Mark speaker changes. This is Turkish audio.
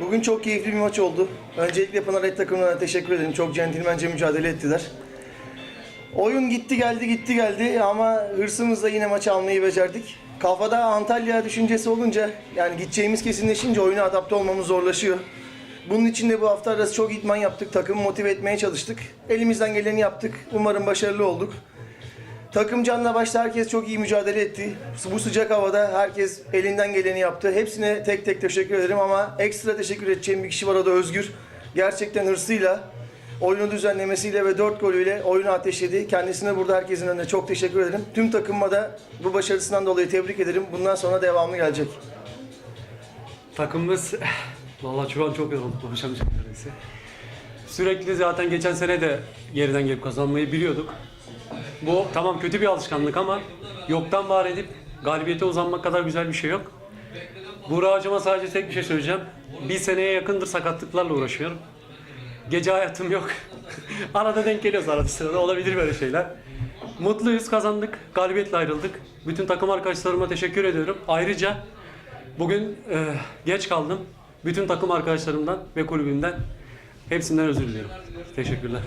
Speaker 1: Bugün çok keyifli bir maç oldu. Öncelikle Pınar Et takımına teşekkür ederim. Çok centilmence mücadele ettiler. Oyun gitti geldi gitti geldi ama hırsımızla yine maçı almayı becerdik. Kafada Antalya düşüncesi olunca yani gideceğimiz kesinleşince oyuna adapte olmamız zorlaşıyor. Bunun için de bu hafta arası çok idman yaptık. Takımı motive etmeye çalıştık. Elimizden geleni yaptık. Umarım başarılı olduk. Takım canla başta herkes çok iyi mücadele etti. Bu sıcak havada herkes elinden geleni yaptı. Hepsine tek tek teşekkür ederim ama ekstra teşekkür edeceğim bir kişi var o da Özgür. Gerçekten hırsıyla, oyunu düzenlemesiyle ve dört golüyle oyunu ateşledi. Kendisine burada herkesin önünde çok teşekkür ederim. Tüm takımıma da bu başarısından dolayı tebrik ederim. Bundan sonra devamlı gelecek.
Speaker 2: Takımımız vallahi şu an çok yorulduk konuşamayacağım neredeyse. Sürekli zaten geçen sene de geriden gelip kazanmayı biliyorduk. Bu tamam kötü bir alışkanlık ama yoktan var edip galibiyete uzanmak kadar güzel bir şey yok. Buğra hocama sadece tek bir şey söyleyeceğim. Bir seneye yakındır sakatlıklarla uğraşıyorum. Gece hayatım yok. arada denk geliyoruz arada sırada olabilir böyle şeyler. Mutluyuz kazandık. Galibiyetle ayrıldık. Bütün takım arkadaşlarıma teşekkür ediyorum. Ayrıca bugün e, geç kaldım. Bütün takım arkadaşlarımdan ve kulübümden hepsinden özür diliyorum. Teşekkürler.